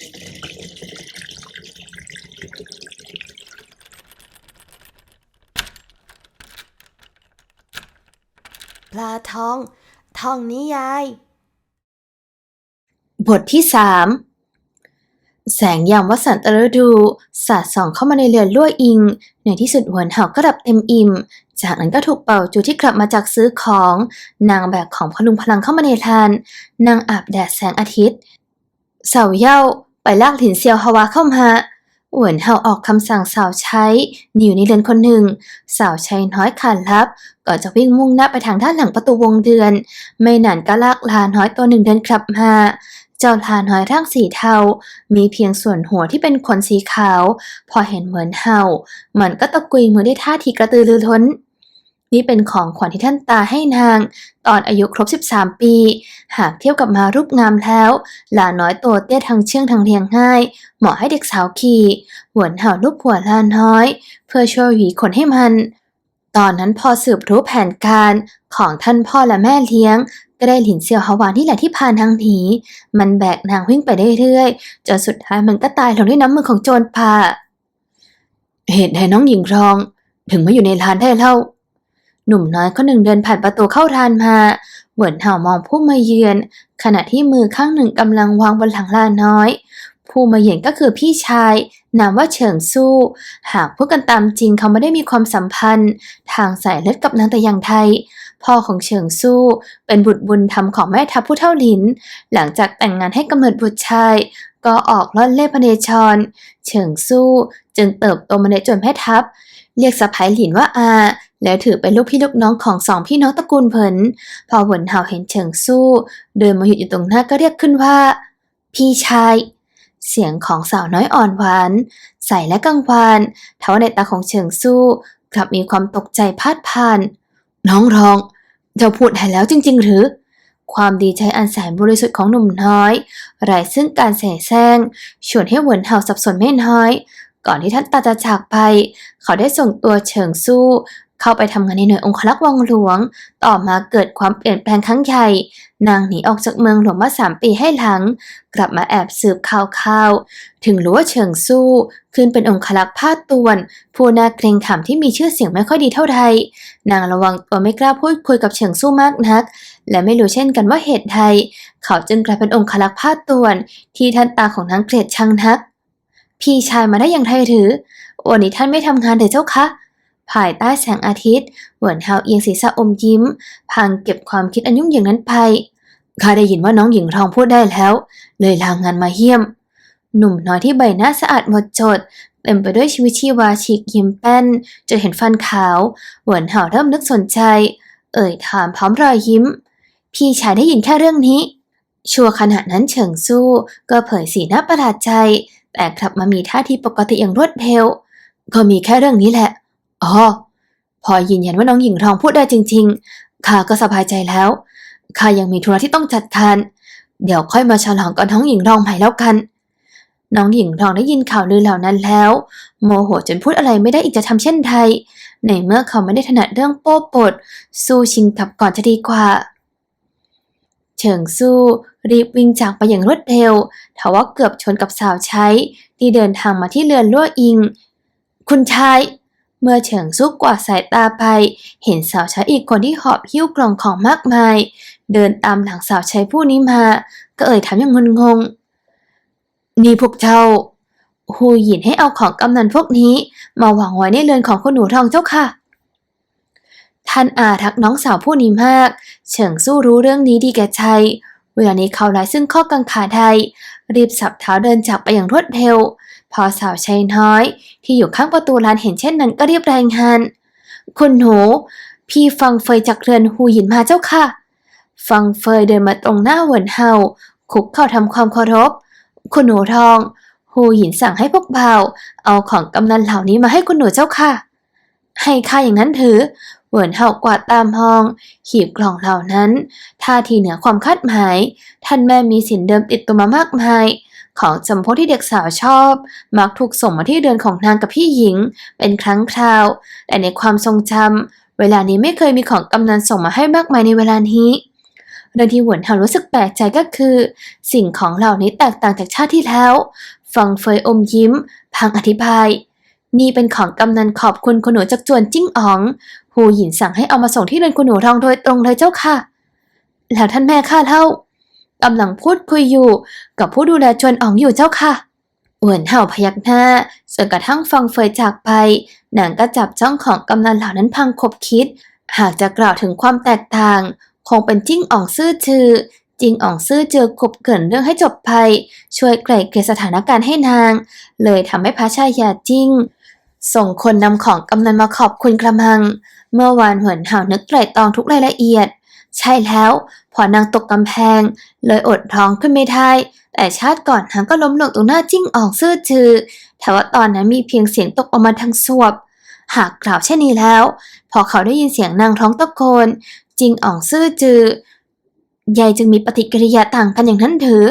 ปลาทอง ทองนิยาย บทที่สามแสงยามวสันตฤดูสาดส่องเข้ามาในเรือนลั่วอิง ในที่สุดหวนเห่าก็ดับเต็มอิ่ม จากนั้นก็ถูกเป่าจูที่กลับมาจากซื้อของ นางแบกของพลุงพลังเข้ามาในทาน นางอาบแดดแสงอาทิตย์ เสาเย่า ไปลากหลินเซียวฮาวาเข้ามาหวนเห่าออกคำสั่งสาวใช้อยู่ในเรือนคนหนึ่ง สาวใช้น้อยขานรับ ก่อนจะวิ่งมุ่งหน้าไปทางด้านหลังประตูวงเดือน ไม่นานก็ลากลาน้อยตัวหนึ่งเดินกลับมาเจ้าลาน้อยร่างสีเทา มีเพียงส่วนหัวที่เป็นขนสีขาว พอเห็นเหมือนเห่ามันก็ตะกุยมือได้ท่าทีกระตือรือร้น นี่เป็นของขวัญที่ท่านตาให้นาง ตอนอายุครบ 13 ปี หากเทียบกับมารูปงามแล้ว หลาน้อยตัวเตี้ยทางเชื่องทางเรียงง่าย เหมาะให้เด็กสาวขี่หวนเห่าลูกหัวลาน้อย เพื่อช่วยหวีขนให้มัน ตอนนั้นพอสืบรู้แผนการของท่านพ่อและแม่เลี้ยง ก็ได้หลินเซียวฮาวานนี่แหละที่พานทางหนีมันแบกนางวิ่งไปเรื่อยๆจนสุดท้ายมันก็ตายลงด้วยน้ำมือของโจรป่าเหตุใดน้องหญิงรอง ถึงมาอยู่ในร้านได้เล่า หนุ่มน้อยคนหนึ่งเดินผ่านประตูเข้าร้านมาเหวินเห่ามองผู้มาเยือน ขณะที่มือข้างหนึ่งกำลังวางบนหลังลาน้อย ผู้มาเยือนก็คือพี่ชายนามว่าเฉิงสู้ หากพูดกันตามจริงเขาไม่ได้มีความสัมพันธ์ ทางสายเลือดกับนางแต่อย่างไทย พ่อของเฉิงสู้ เป็นบุตรบุญธรรมของแม่ทัพผู้เท่าหลิน หลังจากแต่งงานให้กำเนิดบุตรชาย ก็ออกล่อนเล่พเนจร เฉิงสู้จึงเติบโตมาในจนแม่ทัพ เรียกสะพ้ายหลินว่าอา แล้วถือเป็นลูกพี่ลูกน้องของสองพี่น้องตระกูลเผินพอเหวินเหาเห็นเฉิงสู้ เดินมาหยุดอยู่ตรงหน้าก็เรียกขึ้นว่า พี่ชาย เสียงของสาวน้อยอ่อนหวาน ใสและกังวานทว่าในตาของเฉิงสู้กลับมีความตกใจพาดผ่าน น้องรอง เจ้าพูดได้แล้วจริง ๆ หรือ ความดีใจอันแสนบริสุทธิ์ของหนุ่มน้อยไร้ซึ่งการแสแสร้งชวนให้เหวินเหาสับสนไม่น้อย ก่อนที่ท่านตาจะจากไป เขาได้ส่งตัวเฉิงสู้ เข้าไปทำงานในหน่วยองครักษ์วังหลวง ต่อมาเกิดความเปลี่ยนแปลงครั้งใหญ่ นางหนีออกจากเมืองหลวงมาสามปีให้หลัง กลับมาแอบสืบข่าวๆ ถึงรู้ว่าเฉิงสู้ ขึ้นเป็นองครักษ์ภาคตวน ผู้น่าเกรงขามที่มีชื่อเสียงไม่ค่อยดีเท่าใดนางระวังตัวไม่กล้าพูดคุยกับเฉิงสู้มากนัก และไม่รู้เช่นกันว่าเหตุใดเขาจึงกลายเป็นองครักษ์ภาคตวน ที่ท่านตาของนางเกลียดชังนัก พี่ชายมาได้อย่างไรหรือวันนี้ท่านไม่ทำงานเดี๋ยวเจ้าคะ ภายใต้แสงอาทิตย์เหวินเฮาเอียงศีรษะอมยิ้มพางเก็บความคิดอันยุ่งอย่างนั้นไปข้าได้ยินว่าน้องหญิงทองพูดได้แล้ว เลยลางานมาเยี่ยม หนุ่มน้อยที่ใบหน้าสะอาดหมดจดเต็มไปด้วยชีวิตชีวาฉีกยิ้มแป้นจนเห็นฟันขาวเหวนเฮาเริ่มนึกสนใจ เอ่ยถามพร้อมรอยยิ้ม พี่ชายได้ยินแค่เรื่องนี้ ชัวขณะนั้นเฉิงสู้ก็เผยสีหน้าประหลาดใจ แต่กลับมามีท่าทีปกติอย่างรวดเร็ว ก็มีแค่เรื่องนี้แหละ อ๋อพอยืนยันว่าน้องหญิงทองพูดได้จริง ๆข้าก็สบายใจแล้วข้ายังมีธุระที่ต้องจัดการ เดี๋ยวค่อยมาฉลองกับน้องหญิงทองใหม่แล้วกัน น้องหญิงทองได้ยินข่าวลือเหล่านั้นแล้ว โมโหจนพูดอะไรไม่ได้อีกจะทำเช่นใดในเมื่อเขาไม่ได้ถนัดเรื่องโป้ปด สู้ชิงกับก่อนจะดีกว่า เฉิงสู้รีบวิ่งจากไปอย่างรวดเร็วทว่าเกือบชนกับสาวใช้ที่เดินทางมาที่เรือนลั่วอิง คุณชาย เมื่อเฉิงสู้กวาดสายตาไป เห็นสาวใช้อีกคนที่หอบหิ้วกล่องของมากมาย เดินตามหลังสาวใช้ผู้นี้มา ก็เอ่ยถามอย่างงนงง นี่พวกเจ้าฮูหยินให้เอาของกำนันพวกนี้ มาวางไว้ในเรือนของคุณหนูทองเจ้าค่ะ ท่านอาทักน้องสาวผู้นี้มาก เฉิงสู้รู้เรื่องนี้ดีแก่ใจเวลานี้เขาไร้ซึ่งข้อกังขาใดรีบสับเท้าเดินจากไปอย่างรวดเร็ว พอสาวใช้น้อย ที่อยู่ข้างประตูร้านเห็นเช่นนั้นก็รีบรายงาน คุณหนู พี่ฟังเฟยจากเรือนหูหยินมาเจ้าค่ะ ฟังเฟยเดินมาตรงหน้าเหวนเฮาคุกเข่าทำความเคารพ คุณหนูทองหูหยินสั่งให้พวกเบาเอาของกำนันเหล่านี้มาให้คุณหนูเจ้าค่ะ ให้ข้าอย่างนั้นถือเหวินเฮากวาดตามห้องหีบกล่องเหล่านั้นท่าทีเหนือความคาดหมาย ท่านแม่มีสินเดิมติดตัวมามากมาย ของจำพวกที่เด็กสาวชอบ มักถูกส่งมาที่เรือนของนางกับพี่หญิง เป็นครั้งคราว แต่ในความทรงจำเวลานี้ไม่เคยมีของกำนันส่งมาให้มากมายในเวลานี้โดยที่หวนเฮารู้สึกแปลกใจก็คือ สิ่งของเหล่านี้แตกต่างจากชาติที่แล้ว ฟังเฟยอมยิ้ม พังอธิบาย นี่เป็นของกำนันขอบคุณคุณหนูจากจวนจิ้งอ๋องหูหยินสั่งให้เอามาส่งที่เรือนคุณหนูทองโดยตรงเลยเจ้าค่ะ แล้วท่านแม่ข้าเล่า กำลังพูดคุยอยู่ กับผู้ดูแลจวนอ๋องอยู่เจ้าค่ะเหวนเห่าพยักหน้าจนกระทั่งฟังเฟยจากไปนางก็จับจ้องของกำนันเหล่านั้นพังคบคิด หากจะกล่าวถึงความแตกต่าง คงเป็นจิ้งอ่องซื่อจือจิงอ่องซื่อเจอขบเกินเรื่องให้จบไปช่วยไกล่เกลี่ยสถานการณ์ให้นาง เลยทำให้พระชายาจิ้ง ส่งคนนำของกำนันมาขอบคุณกระมัง เมื่อวานหินเห่านึกไตร่ตรองทุกรายละเอียด ใช่แล้ว พอนางตกกำแพง เลยอดท้องขึ้นไม่ได้ แต่ชาติก่อนนางก็ล้มลงตรงหน้าจิ้งอ่องซื่อจือแต่ว่าตอนนั้นมีเพียงเสียงตกออกมาทางสวบ หากกล่าวเช่นนี้แล้ว พอเขาได้ยินเสียงนางท้องตะโกนจิงอ่องซื่อจือยายจึงมีปฏิกิริยาต่างกันอย่างนั้นหรือ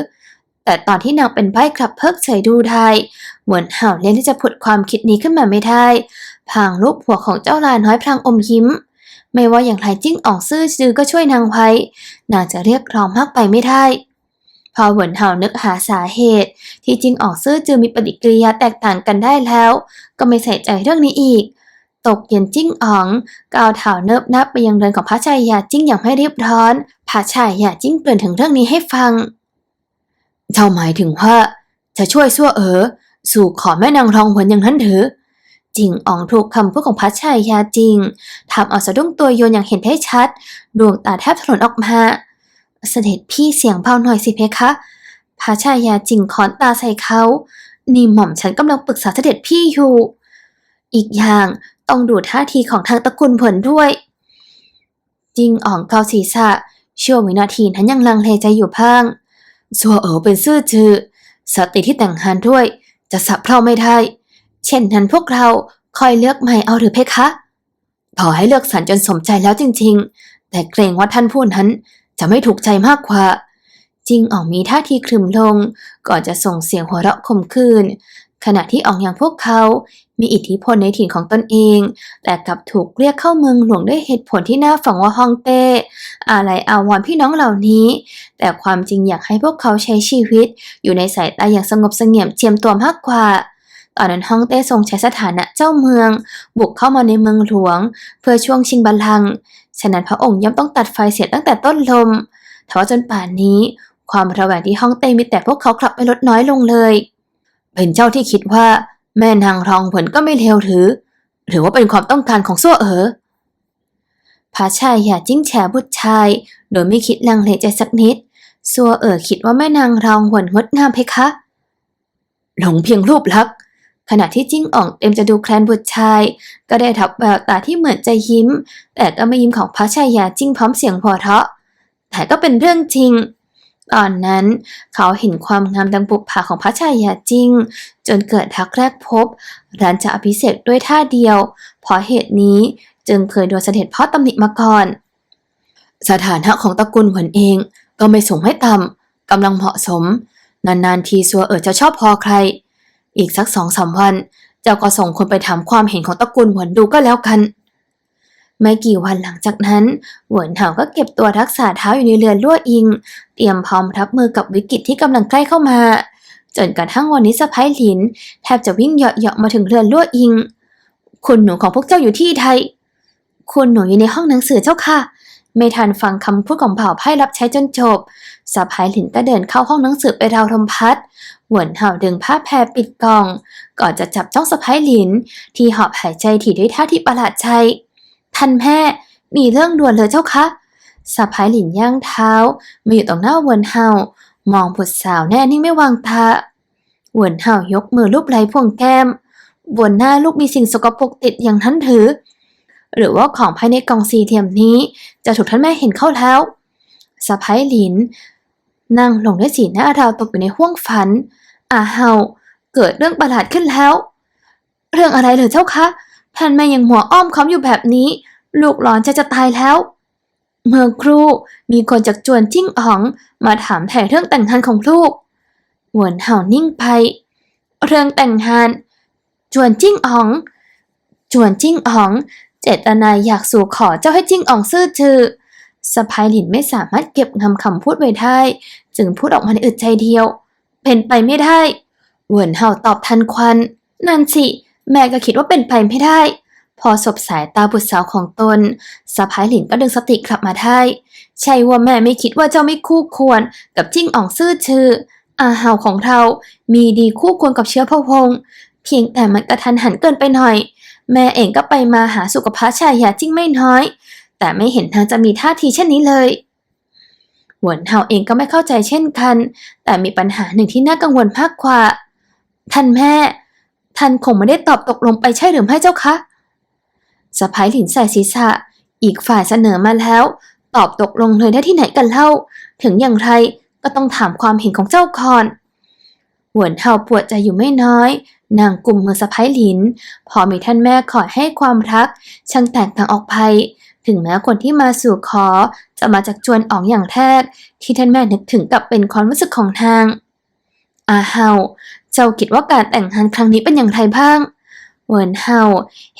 แต่ตอนที่นางเป็นใบ้กลับเพิกเฉยดูได้เหมือนเห่าเล่นที่จะผุดความคิดนี้ขึ้นมาไม่ได้พลางลูกหัวของเจ้าลาน้อยพลางอมยิ้ม ไม่ว่าอย่างไรจิ้งอองซื่อจือก็ช่วยนางไว้ นางจะเรียกร้องมากไปไม่ได้ พอหวนเห่านึกหาสาเหตุ ที่จิ้งอองซื่อจือมีปฏิกิริยาแตกต่างกันได้แล้ว ก็ไม่ใส่ใจเรื่องนี้อีก ตกเย็นจิ้งอ๋องก้าวเท้าเนิบนับไปยังเรือนของพระชายาจิ้งอย่างไม่รีบร้อนพระชายาจิ้งเกริ่นถึงเรื่องนี้ให้ฟัง เจ้าหมายถึงว่าจะช่วยซั่วเอ๋อสู่ขอแม่นางรองหวนอย่างนั้นหรือ จิงอ๋องถูกคำพูดของพระชายาจริงทำเอาสะดุ้งตัวโยนอย่างเห็นได้ชัด ดวงตาแทบถลนออกมาเสด็จพี่เสียงเบาหน่อยสิเพคะพระชายาจิงคอนตาใส่เขา นี่หม่อมฉันกำลังปรึกษาเสด็จพี่อยู่ อีกอย่างต้องดูท่าทีของทางตระกูลผลด้วย จิงอ่องเกาศีรษะชั่ววินาทีนั้นยังลังเลใจอยู่พลางซัวเอ๋อเป็นซื่อจือสติที่แต่งงานด้วย จะสับเพร่าไม่ได้ เช่นนั้นพวกเราคอยเลือกใหม่เอาหรือเพคะ ขอให้เลือกสรรจนสมใจแล้วจริง ๆ แต่เกรงว่าท่านผู้นั้นจะไม่ถูกใจมากกว่า จริงอ่องมีท่าทีครึมลง ก่อนจะส่งเสียงหัวเราะคมคืน ขณะที่อ่องอย่างพวกเขา มีอิทธิพลในถิ่นของตนเอง แต่กลับถูกเรียกเข้าเมืองหลวงด้วยเหตุผลที่น่าฝังว่าฮองเต้อะไรอาวรณ์พี่น้องเหล่านี้ แต่ความจริงอยากให้พวกเขาใช้ชีวิต อยู่ในสายตาอย่างสงบเสงี่ยมเจียมตัวมากกว่า อนนั้นฮ่องเต้ทรงใช้สถานะเจ้าเมือง บุกเข้ามาในเมืองหลวง เพื่อช่วงชิงบัลลังก์ฉะนั้นพระองค์ย่อมต้องตัดไฟเสียตั้งแต่ต้นลมทว่าจนป่านนี้ ความระแวงที่ฮ่องเต้มีแต่พวกเขากลับไปลดน้อยลงเลยเป็นเจ้าที่คิดว่าแม่นางรองผลก็ไม่เลวหรือ หรือว่าเป็นความต้องการของซั่วเอ๋อพระชายอย่าจิ้งแฉบุตรชาย โดยไม่คิดลังเลใจสักนิดซัวเอ๋อคิดว่าแม่นางรองหวนงดงามเพคะ หลงเพียงรูปลักษณ์ ขณะที่จิ้งอ่องเต็มจะดูแคลนบุตรชาย ก็ได้ทับแววตาที่เหมือนจะยิ้ม แต่ก็ไม่ยิ้มของพระชายาจิ้งพร้อมเสียงหัวเราะแต่ก็เป็นเรื่องจริง ตอนนั้นเขาเห็นความงามดังปุบผาของพระชายาจิ้ง จนเกิดทักแรกพบรันจะอภิเษกด้วยท่าเดียว เพราะเหตุนี้จึงเคยโดนเสด็จพ่อตำหนิมาก่อน สถานะของตระกูลหวนเองก็ไม่สูงไม่ต่ำกำลังเหมาะสม นานๆทีซัวเอ๋อจะชอบพอใคร อีกสักสองสามวัน เจ้าก็ส่งคนไปถามความเห็นของตระกูลหวนดูก็แล้วกัน ไม่กี่วันหลังจากนั้น หวนเหาก็เก็บตัวรักษาเท้าอยู่ในเรือนลั่วอิง เตรียมพร้อมรับมือกับวิกฤตที่กำลังใกล้เข้ามา จนกระทั่งวันนี้สะพ้ายหลิน แทบจะวิ่งเหยาะๆมาถึงเรือนลั่วอิง คุณหนูของพวกเจ้าอยู่ที่ใดคุณหนูอยู่ในห้องหนังสือเจ้าค่ะ ไม่ทันฟังคำพูดของเผ่าไพ่รับใช้จนจบสะพายหลินก็เดินเข้าห้องหนังสือไปราวลมพัดหวนเห่าดึงผ้าแพรปิดกล่อง ก่อนจะจับจ้องสะพายหลิน ที่หอบหายใจถี่ด้วยท่าที่ประหลาดใจท่านแม่มีเรื่องด่วนเลยเจ้าคะสะพายหลินย่างเท้ามาอยู่ตรงหน้าหวนเห่ามองผุดสาวแน่นิ่งไม่วางตาหวนเห่ายกมือลูบไหล่พวงแก้มบนหน้าลูกมีสิ่งสกปรกติดอย่างนั้นถือ หรือว่าของภายในกล่องสี่เหลี่ยมนี้ จะถูกท่านแม่เห็นเข้าแล้วสะพ้ายหลินนั่งลงด้วยสีหน้าราวตกอยู่ในห้วงฝัน อาเฮาเกิดเรื่องประหลาดขึ้นแล้ว เรื่องอะไรเหรอเจ้าคะท่านแม่ยังหัวอ้อมค้อมอยู่แบบนี้ ลูกหลอนจะจะตายแล้ว เมื่อครู่มีคนจากจวนจิ้งอ๋อง มาถามไถ่เรื่องแต่งงานของลูกหวนเห่านิ่งไปเรื่องแต่งงาน จวนจิ้งอ๋อง จวนจิ้งอ๋อง เจตนาอยากสู่ขอเจ้าให้จิ้งอ๋องซื่อจือสะพายหลินไม่สามารถเก็บงำคำพูดไว้ได้ จึงพูดออกมาในอึดใจเดียว เป็นไปไม่ได้เหวินเฮาตอบทันควันนั่นสิ แม่ก็คิดว่าเป็นไปไม่ได้ พอสบสายตาบุตรสาวของตนสะพายหลินก็ดึงสติกลับมาได้ ใช่ว่าแม่ไม่คิดว่าเจ้าไม่คู่ควรกับจิ้งอ่องซื่อชื่ออาหาวของเรา มีดีคู่ควรกับเชื้อพระวงศ์ เพียงแต่มันกระทันหันเกินไปหน่อย แม่เองก็ไปมาหาสุขภาพชายหยาจิ้งไม่น้อย แต่ไม่เห็นทางจะมีท่าทีเช่นนี้เลยหวนเฮาเองก็ไม่เข้าใจเช่นกัน แต่มีปัญหาหนึ่งที่น่ากังวลมากกว่า ท่านแม่ ท่านคงไม่ได้ตอบตกลงไปใช่หรือไม่เจ้าคะสะพ้ายหลินใส่ศีรษะ อีกฝ่ายเสนอมาแล้ว ตอบตกลงเลยได้ที่ไหนกันเล่า ถึงอย่างไรก็ต้องถามความเห็นของเจ้าก่อน หวนเฮาปวดใจอยู่ไม่น้อย นางกลุ่มมือสะพ้ายหลิน พอมีท่านแม่ขอให้ความรัก ช่างแตกต่างออกไป ถึงแม้คนที่มาสู่ขอ จะมาจากจวนอ๋องอย่างแรกที่ท่านแม่นึกถึงกับเป็นความรู้สึกของทาง อาเฮาเจ้าคิดว่าการแต่งงานครั้งนี้เป็นอย่างไรบ้างเวินเฮา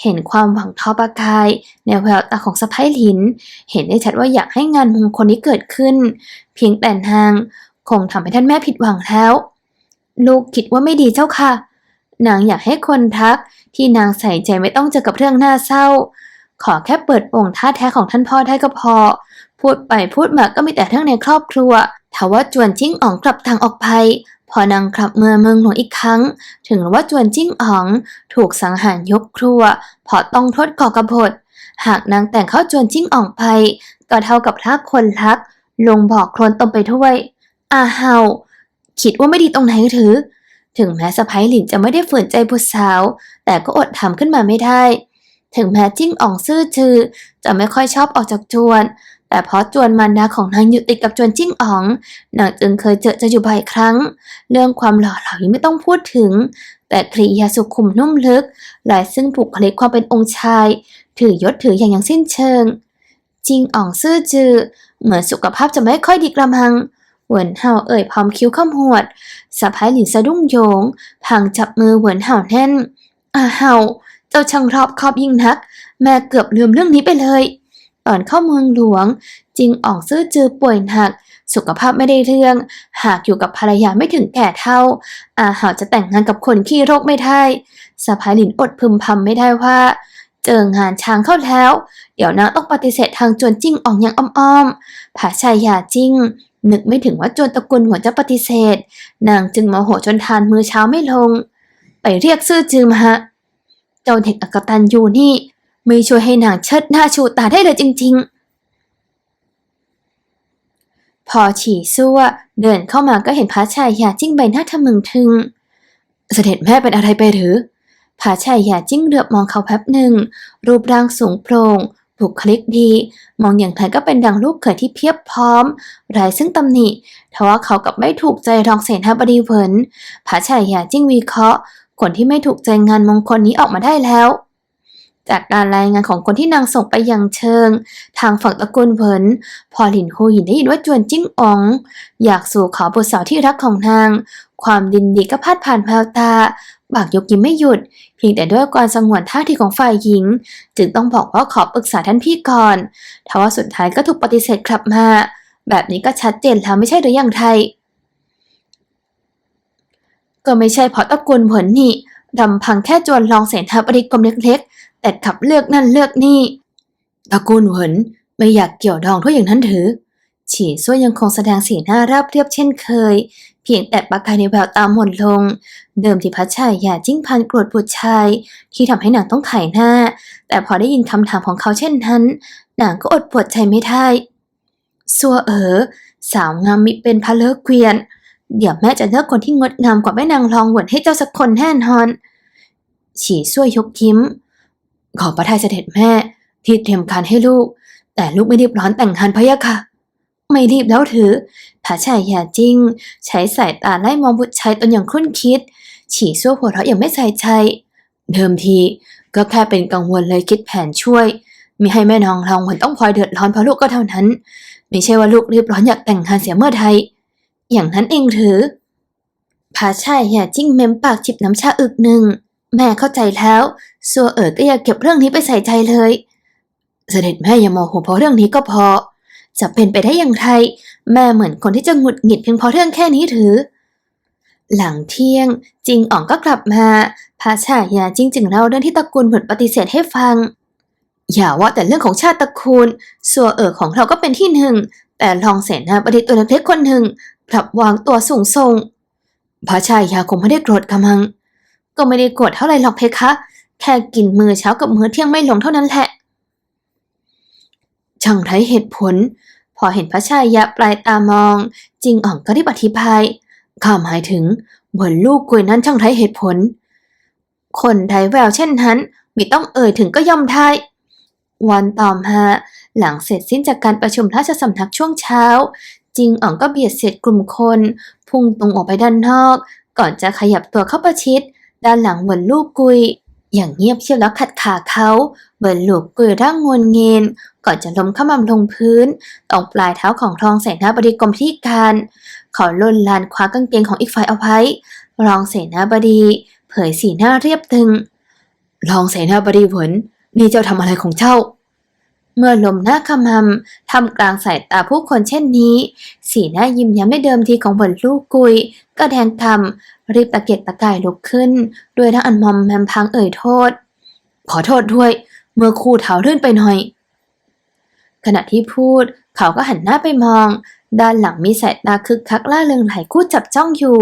เห็นความหวังทอประกาย ในแววตาของสะพ้ายหลิน เห็นได้ชัดว่าอยากให้งานมงคลนี้เกิดขึ้น เพียงแต่นาง คงทำให้ท่านแม่ผิดหวังแล้ว ลูกคิดว่าไม่ดีเจ้าค่ะ นางอยากให้คนทักที่นางใส่ใจไม่ต้องเจอกับเรื่องน่าเศร้า ขอแค่เปิดโปงท่าแท้ของท่านพ่อได้ก็พอ พูดไปพูดมาก็มีแต่เรื่องในครอบครัวถ้าว่าจวนจิ้งอ๋องกลับทางออกไปพอนางกลับเมืองเมืองหลวงอีกครั้ง ถึงว่าจวนจิ้งอ๋อง ถูกสังหารยกครัวเพราะต้องโทษก่อกระบฏหากนางแต่งเข้าจวนจิ้งอ๋องไปก็เท่ากับพระคนรัก ลงบอกโคลนตมไปด้วย อาเฮา คิดว่าไม่ดีตรงไหนหรือ ถึงแม้สะพ้ายหลินจะไม่ได้ฝืนใจบุตรสาว แต่ก็อดทำขึ้นมาไม่ได้ ถึงแม้จิ้งอ่องซื่อจือจะไม่ค่อยชอบออกจากจวน แต่เพราะจวนมันดาของนางอยู่ติดกับจวนจิ้งอ๋อง นางจึงเคยเจอจะอยู่บ่อยครั้ง เรื่องความหล่อเหลายังไม่ต้องพูดถึง แต่กริยาสุขุมนุ่มลึก หลายซึ่งบุคลิกความเป็นองค์ชาย ถือยศถืออย่างอย่างสิ้นเชิงจิ้งอ่องซื่อจือ เหมือนสุขภาพจะไม่ค่อยดีกระมัง หวินเห่าเอ่ยพร้อมคิ้วข้ามหวดสะพ้ายหลินสะดุ้งโยงพังจับมือเหวินเห่าแน่นอาเห่า เจ้าช่างรอบคอบยิ่งนัก แม่เกือบลืมเรื่องนี้ไปเลย ตอนเข้าเมืองหลวงจิงออกซื่อจือป่วยหนัก สุขภาพไม่ได้เรื่อง หากอยู่กับภรรยาไม่ถึงแก่เท่า อาเห่าจะแต่งงานกับคนขี้โรคไม่ได้สะพ้ายหลินอดพึมพำไม่ได้ว่า เจองานช้างเข้าแล้ว เดี๋ยวนางต้องปฏิเสธทางจวนจิ้งออกอย่างอ้อมๆผาชายยาจิ้ง นึกไม่ถึงว่าจวนตระกูลหัวจะปฏิเสธ นางจึงโมโหจนทานมือเช้าไม่ลง ไปเรียกซื่อจือมาฮะเจ้าเด็กอกตันยูนี่ ไม่ช่วยให้นางเชิดหน้าชูตาได้เลยจริง ๆ พอฉี่ซั่วเดินเข้ามาก็เห็นพระชายหยาจิ้งใบหน้าทะมึงทึง เสด็จแม่เป็นอะไรไปหรือพระชายาจิ้งเหลือบมองเขาแป๊บหนึ่ง รูปร่างสูงโปร่ง บุคลิกดี มองอย่างไรก็เป็นดังลูกเขยที่เพียบพร้อมไร้ซึ่งตำหนิทว่าเขากับไม่ถูกใจรองเสนาบดีเหวินผาชายาจิ้งวิเคราะห์คนที่ไม่ถูกใจงานมงคลนี้ออกมาได้แล้ว จากการรายงานของคนที่นางส่งไปยังเชิง ทางฝั่งตระกูลเหวินพอหลินฮูหยินได้ยินว่าจวนจิ้งออง อยากสู่ขอบุตรสาวที่รักของนาง ความดินดีก็พัดผ่านแววตา บากยกยิ้มไม่หยุด เพียงแต่ด้วยการสงวนท่าทีของฝ่ายหญิง จึงต้องบอกว่าขอปรึกษาท่านพี่ก่อนทว่าสุดท้ายก็ถูกปฏิเสธกลับมา แบบนี้ก็ชัดเจนแล้วไม่ใช่หรืออย่างไรก็ไม่ใช่เพราะตระกูลผลนี่ดำพังแค่จวนรองเสนาบดีกรมเล็กๆ แต่ขับเลือกนั่นเลือกนี่ตระกูลเหวินไม่อยากเกี่ยวดองด้วยอย่างนั้นถือฉี่ซั่วยังคงแสดงสีหน้าราบเรียบเช่นเคย เพียงแต่ประกายในแววตาหม่นลง เดิมที่พัชชายอย่าจิ้งพันโกรธบุตรชาย ที่ทำให้นางต้องไขหน้า แต่พอได้ยินคำถามของเขาเช่นนั้น นางก็อดปวดใจไม่ได้ซัวเอ๋อสาวงามมิเป็นพระเลิกเกวียน เดี๋ยวแม่จะเลือกคนที่งดงามกว่าแม่นางรองหวนให้เจ้าสักคนแน่นอน ฉี่ซั่วยกยิ้ม ขอประทายเสด็จแม่ ที่เตรียมการให้ลูก แต่ลูกไม่รีบร้อนแต่งงานพะยะค่ะ ไม่รีบแล้วถือ ผาชายอย่าจิ้ง ใช้สายตาไล่มองบุตรชายตนอย่างครุ่นคิด ฉี่ซั่วหัวเราะอย่างไม่ใส่ใจเดิมทีก็แค่เป็นกังวลเลยคิดแผนช่วยมิให้แม่นางรองหวนต้องพลอยเดือดร้อนเพราะลูกก็เท่านั้น ไม่ใช่ว่าลูกรีบร้อนอยากแต่งงานเสียเมื่อใดอย่างนั้นเองหรือผาชายอย่าจิ้งเม้มปากจิบน้ำชาอึกหนึ่งแม่เข้าใจแล้วซัวเอ๋อก็อย่าเก็บเรื่องนี้ไปใส่ใจเลย เสด็จแม่อย่าโมโหเพราะเรื่องนี้ก็พอ จะเป็นไปได้อย่างไร แม่เหมือนคนที่จะหงุดหงิดเพียงเพราะเรื่องแค่นี้หรือ หลังเที่ยง จิงอ๋องก็กลับมาพระชายาจิงจึงเล่าเรื่องที่ตระกูลผลปฏิเสธให้ฟัง อย่าว่าแต่เรื่องของชาติตระกูลสัวเอ๋อของเราก็เป็นที่หนึ่ง แต่รองเสนาบดีตัวเล็กคนหนึ่งกลับวางตัวสูงส่งพระชายาคงไม่ได้โกรธกำมัง ก็ไม่ได้โกรธเท่าไหรหรอกเพคะ แค่กินมือเช้ากับมื้อเที่ยงไม่ลงเท่านั้นแหละ ช่างไร้เหตุผล พอเห็นพระชายาปลายตามอง จิงอ่องก็ได้อธิบายข้าหมายถึงเหมือนลูกกุยนั้นช่างไร้เหตุผล คนไร้แววเช่นนั้นมิต้องเอ่ยถึงก็ยอมทายวันต่อมาหลังเสร็จสิ้นจากการประชุมราชสำนักช่วงเช้า จิงอ่องก็เบียดเสียดกลุ่มคน พุ่งตรงออกไปด้านนอก ก่อนจะขยับตัวเข้าประชิด ด้านหลังเหมือนลูกกุย อย่างเงียบเชียวแล้วขัดขาเขา เหมือนลูกกุยร่างงวนเงินก่อนจะล้มขมำลงพื้นตรงปลายเท้าของรองเสนาบดีกรมพิธีการ เขาล่นลานคว้ากางเกงของอีกฝ่ายเอาไว้ รองเสนาบดี เผยสีหน้าเรียบตึง รองเสนาบดีเหวินนี่เจ้าทำอะไรของเจ้า เมื่อลมหน้าขมำทำกลางสายตาผู้คนเช่นนี้ สีหน้ายิ้มย้มไม่เดิมทีของเหวินลูกกุย ก็แดงกำรีบตะเกียกตะกายลุกขึ้น ด้วยทั้งอันมอมแมมพังเอ่ยโทษ ขอโทษด้วย เมื่อคู่เท้าลื่นไปหน่อย ขณะที่พูดเขาก็หันหน้าไปมอง ด้านหลังมีสายตาคึกคักล่าเริงหลายคู่จับจ้องอยู่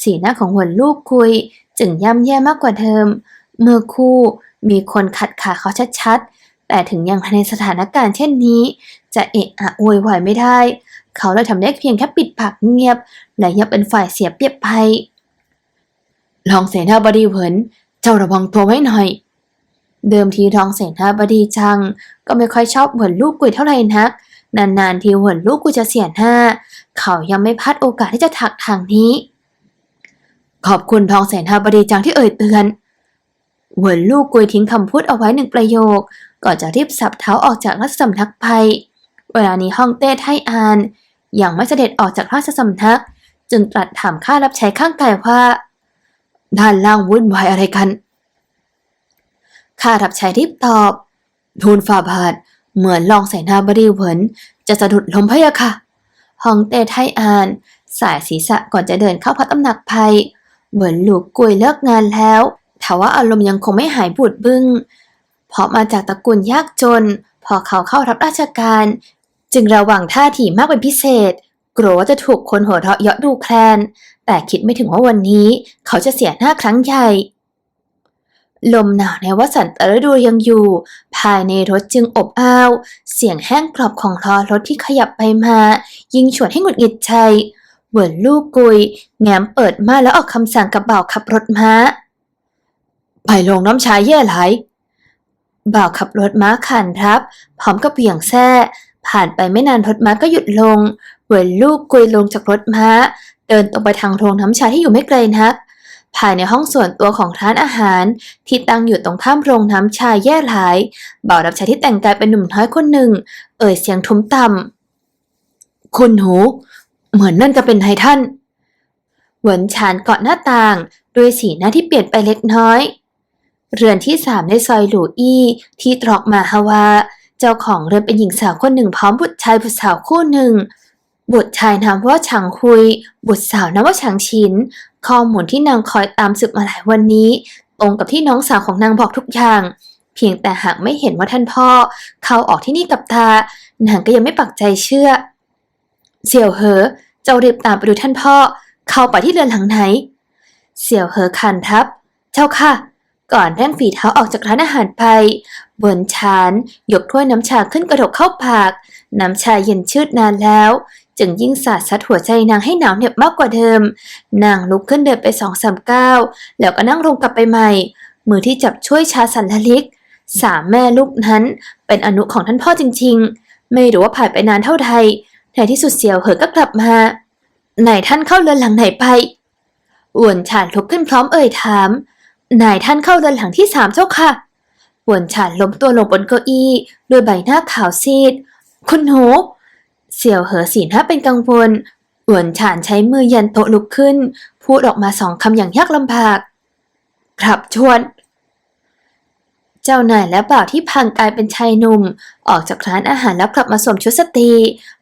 สีหน้าของหวนลูกคุย จึงย่ำแย่มากกว่าเดิม เมื่อคู่มีคนขัดขาเขาชัดๆ แต่ถึงยังในสถานการณ์เช่นนี้ จะเอะอะโวยวายไม่ได้ เขาเลยทำได้เพียงแค่ปิดปากเงียบ และยังเป็นฝ่ายเสียเปรียบภัยรองเสนาบดีเหิน เจ้าระวังตัวไว้หน่อย เดิมทีรองเสนาบดีจัง ก็ไม่ค่อยชอบเหวินลูกกุยเท่าไหร่นัก นานๆทีเหวินลูกกุยจะเสียหน้า เขายังไม่พลาดโอกาสที่จะถักทางนี้ ขอบคุณทองเสนาบดีจังที่เอ่ยเตือนเหวินลูกกุยทิ้งคำพูดเอาไว้หนึ่งประโยค ก่อนจะรีบสับเท้าออกจากราชสำนักไปเวลานี้ฮ่องเต้ไทอานยังไม่เสด็จออกจากราชสำนัก จึงตรัสถามข้ารับใช้ข้างกายว่า ด้านล่างวุ่นวายอะไรกัน ข้ารับใช้รีบตอบ ทูลฝ่าบาท เหมือนลองใส่หน้าบดีเหวินจะสะดุดล้มพะยะค่ะฮองเต้ไทอาน สายศีรษะก่อนจะเดินเข้าพระตำหนักภัยเหมือนลูกกุยเลิกงานแล้วทว่าอารมณ์ยังคงไม่หายบูดบึ้ง เพราะมาจากตระกูลยากจน พอเขาเข้ารับราชการ จึงระวังท่าทีมากเป็นพิเศษ กลัวว่าจะถูกคนหัวเราะเยาะดูแคลน แต่คิดไม่ถึงว่าวันนี้ เขาจะเสียหน้าครั้งใหญ่ ลมหนาวในวัสันตฤดูยังอยู่ ภายในรถจึงอบอ้าว เสียงแห้งกรอบของล้อรถที่ขยับไปมา ยิ่งชวนให้หงุดหงิดใจเหวินลูกกุย แง้มเปิดม่านแล้วออกคำสั่งกับบ่าวขับรถม้า ไปลงน้ำชายแย่หลายบ่าวขับรถม้าขันทับ พร้อมกับเหวี่ยงแส้ผ่านไปไม่นานรถม้าก็หยุดลงเหวินลูกกุยลงจากรถม้า เดินตรงไปทางโรงน้ำชาที่อยู่ไม่ไกลนัก ภายในห้องส่วนตัวของร้านอาหาร ที่ตั้งอยู่ตรงข้ามโรงน้ำชาแย่หลายบ่าวรับใช้ที่แต่งกายเป็นหนุ่มน้อยคนหนึ่ง เอ่ยเสียงทุ้มต่ำคุณหู เหมือนนั่นจะเป็นไททันเหวินชานเกาะหน้าต่างด้วยสีหน้าที่เปลี่ยนไปเล็กน้อย เรือนที่สามในซอยหลูอี้ที่ตรอกมาฮาวา เจ้าของเรือนเป็นหญิงสาวคนหนึ่งพร้อมบุตรชายบุตรสาวคู่หนึ่งบุตรชายนามว่าฉางฮุย บุตรสาวนามว่าฉางชิน ข้อมูลที่นางคอยตามสืบมาหลายวันนี้ ตรงกับที่น้องสาวของนางบอกทุกอย่าง เพียงแต่หากไม่เห็นว่าท่านพ่อ เข้าออกที่นี่กับตานางก็ยังไม่ปักใจเชื่อเสี่ยวเหอเจ้ารีบตามไปดูท่านพ่อ เข้าไปที่เรือนหลังไหน เสี่ยวเหอคันทับ เจ้าค่ะ ก่อนแร่งฝีเท้าออกจากร้านอาหารไป บนชานยกถ้วยน้ำชาขึ้นกระดกเข้าปาก น้ำชาเย็นชืดนานแล้ว จึงยิ่งสาดซัดหัวใจนางให้หนาวเหน็บมากกว่าเดิม นางลุกขึ้นเดินไปสองสามก้าวแล้วก็นั่งลงกลับไปใหม่ มือที่จับช่วยชาสันละลิก สามแม่ลูกนั้นเป็นอนุของท่านพ่อจริง ๆ ไม่รู้ว่าผ่านไปนานเท่าใดในที่สุดเสียวเหอก็กลับมา ไหนท่านเข้าเรือนหลังไหนไปอ้วนฉานลุกขึ้นพร้อมเอ่ยถามนายท่านเข้าเรือนหลังที่สามเจ้าค่ะวนฉานล้มตัวลงบนเก้าอี้ด้วยใบหน้าขาวซีด คุณหนู เสี่ยวเหอสีหน้าเป็นกังวลหวนฉานใช้มือยันโต๊ะลุกขึ้น พูดออกมาสองคำอย่างยากลำบากครับชวนใจจ้านายและบ่าวที่พังกายเป็นชายหนุ่ม ออกจากร้านอาหารแล้วกลับมาสวมชุดสตรี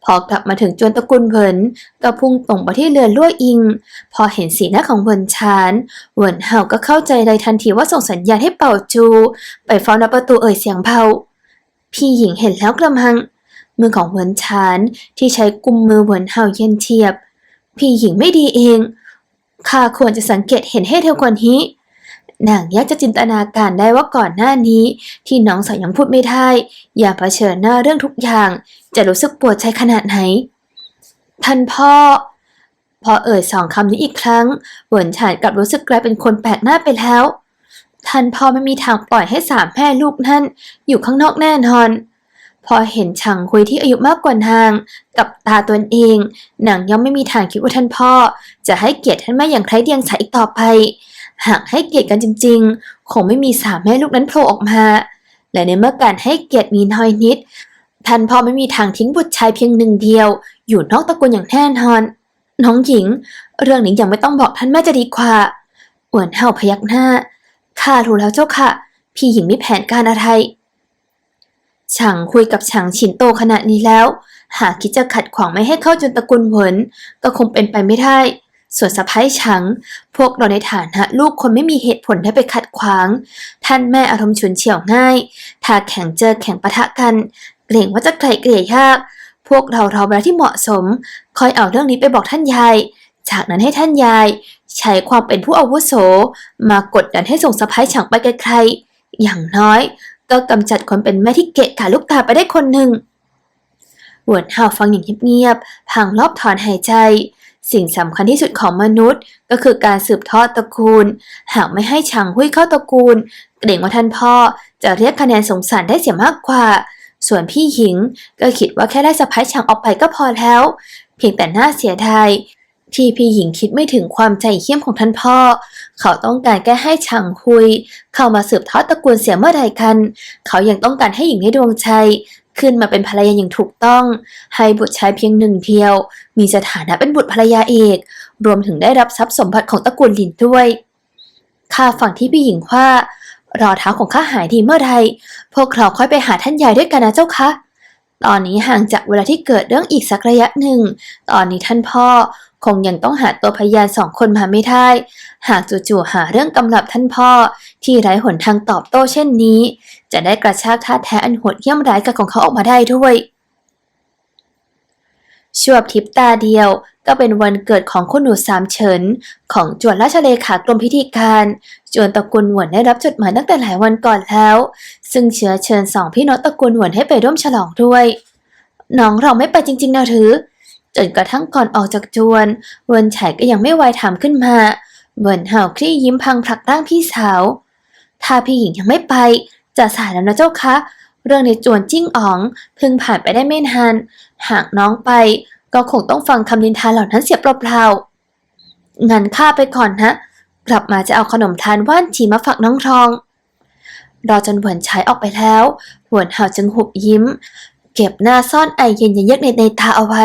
พอกลับมาถึงจวนตระกูลเผินก็พุ่งตรงไปที่เรือนลั่วอิง พอเห็นสีหน้าของเวินชานเวินเฮาก็เข้าใจเลยทันทีว่าส่งสัญญาณให้เป่าจู ไปเฝ้าหน้าประตูเอ่ยเสียงเบาพี่หญิงเห็นแล้วกระมัง มือของเวินชานที่ใช้กุมมือเวินเฮาเย็นเทียบ พี่หญิงไม่ดีเองข้าควรจะสังเกตเห็นให้เธอกว่านี้นางยักจะจินตนาการได้ว่าก่อนหน้านี้ ที่น้องสาวยังพูดไม่ได้ อย่าเผชิญหน้าเรื่องทุกอย่าง จะรู้สึกปวดใจขนาดไหน ท่านพ่อ พอเอ่ยสองคำนี้อีกครั้งเหวินฉานกลับรู้สึกกลายเป็นคนแปลกหน้าไปแล้ว ท่านพ่อไม่มีทางปล่อยให้สามแม่ลูกนั่นอยู่ข้างนอกแน่นอน พอเห็นฉางคุยที่อายุมากกว่านาง กับตาตนเองนางย่อมไม่มีทางคิดว่าท่านพ่อ จะให้เกียรติท่านแม่อย่างไร้เดียงสาอีกต่อไป หากให้เกียรติกันจริง ๆ คงไม่มีสามแม่ลูกนั้นโผล่ออกมา และในเมื่อการให้เกียรติมีน้อยนิด ท่านพ่อไม่มีทางทิ้งบุตรชายเพียงหนึ่งเดียว อยู่นอกตระกูลอย่างแน่นอน น้องหญิง เรื่องนี้ยังไม่ต้องบอกท่านแม่จะดีกว่าอวนเห่าพยักหน้าข้ารู้แล้วเจ้าค่ะ พี่หญิงมีแผนการอะไร ฉางคุยกับฉางฉินโตขนาดนี้แล้ว หากคิดจะขัดขวางไม่ให้เข้าจนตระกูลเหวินก็คงเป็นไปไม่ได้ ส่วนสะพ้ายฉัง พวกเราในฐานะลูกคนไม่มีเหตุผลให้ไปขัดขวาง ท่านแม่อารมณ์ฉุนเฉียวง่าย ถ้าแข่งเจอแข่งปะทะกัน เกรงว่าจะไกลเกลี่ยยาก พวกเราเราเวลาที่เหมาะสม คอยเอาเรื่องนี้ไปบอกท่านยาย จากนั้นให้ท่านยาย ใช้ความเป็นผู้อาวุโส มากดดันให้ส่งสะพ้ายฉังไปไกลๆอย่างน้อย ก็กำจัดคนเป็นแม่ที่เกะกะลูกตาไปได้คนหนึ่งหวนเห่าฟังอย่างเงียบๆพลางรอบถอนหายใจ สิ่งสำคัญที่สุดของมนุษย์ ก็คือการสืบทอดตระกูล หากไม่ให้ฉางหุ้ยเข้าตระกูล เกรงว่าท่านพ่อจะเรียกคะแนนสงสารได้เสียมากกว่า ส่วนพี่หญิงก็คิดว่าแค่ได้สะพ้ายฉางออกไปก็พอแล้ว เพียงแต่น่าเสียดาย ที่พี่หญิงคิดไม่ถึงความใจเหี้ยมของท่านพ่อ เขาต้องการแก้ให้ฉางฮุย เข้ามาสืบทอดตระกูลเสียเมื่อใดกัน เขายังต้องการให้หญิงในดวงใจขึ้นมาเป็นภรรยาอย่างถูกต้อง ให้บุตรชายเพียงหนึ่งเดียว มีสถานะเป็นบุตรภรรยาเอก รวมถึงได้รับทรัพย์สมบัติของตระกูลหลินด้วย ข้าฟังที่พี่หญิงว่า รอเท้าของข้าหายดีเมื่อใดพวกเราค่อยไปหาท่านยายด้วยกันนะเจ้าคะตอนนี้ห่างจากเวลาที่เกิดเรื่องอีกสักระยะหนึ่ง ตอนนี้ท่านพ่อ คงยังต้องหาตัวพยานสองคนมาไม่ได้ หากจู่ๆหาเรื่องกำลับท่านพ่อ ที่ไร้หนทางตอบโต้เช่นนี้ จะได้กระชากท่าแท้อันโหดเหี้ยมร้ายกับของเขาออกมาได้ด้วยชั่วพริบตาเดียวก็เป็นวันเกิดของคุณหนูสามเฉิน ของจวนราชเลขากรมพิธีการ จวนตระกูลหวนได้รับจดหมายตั้งแต่หลายวันก่อนแล้ว ซึ่งเชื้อเชิญสองพี่น้องตระกูลหวนให้ไปร่วมฉลองด้วย น้องเราไม่ไปจริงๆนะหรือ จนกระทั่งก่อนออกจากจวน เวินไฉก็ยังไม่ไวถามขึ้นมา เวินเห่าคลี่ยิ้มพังผลักร่างพี่สาว ถ้าพี่หญิงยังไม่ไป จะสายแล้วนะเจ้าคะ เรื่องในจวนจิ้งอ๋องเพิ่งผ่านไปได้ไม่นาน หากน้องไป ก็คงต้องฟังคำนินทาเหล่านั้นเสียเปล่าๆงั้นข้าไปก่อนนะ กลับมาจะเอาขนมทานว่านจีมาฝากน้องทอง รอจนหวนใช้ออกไปแล้วหวนเห่าจึงหุบยิ้ม เก็บหน้าซ่อนไอเย็นเยือกในในตาเอาไว้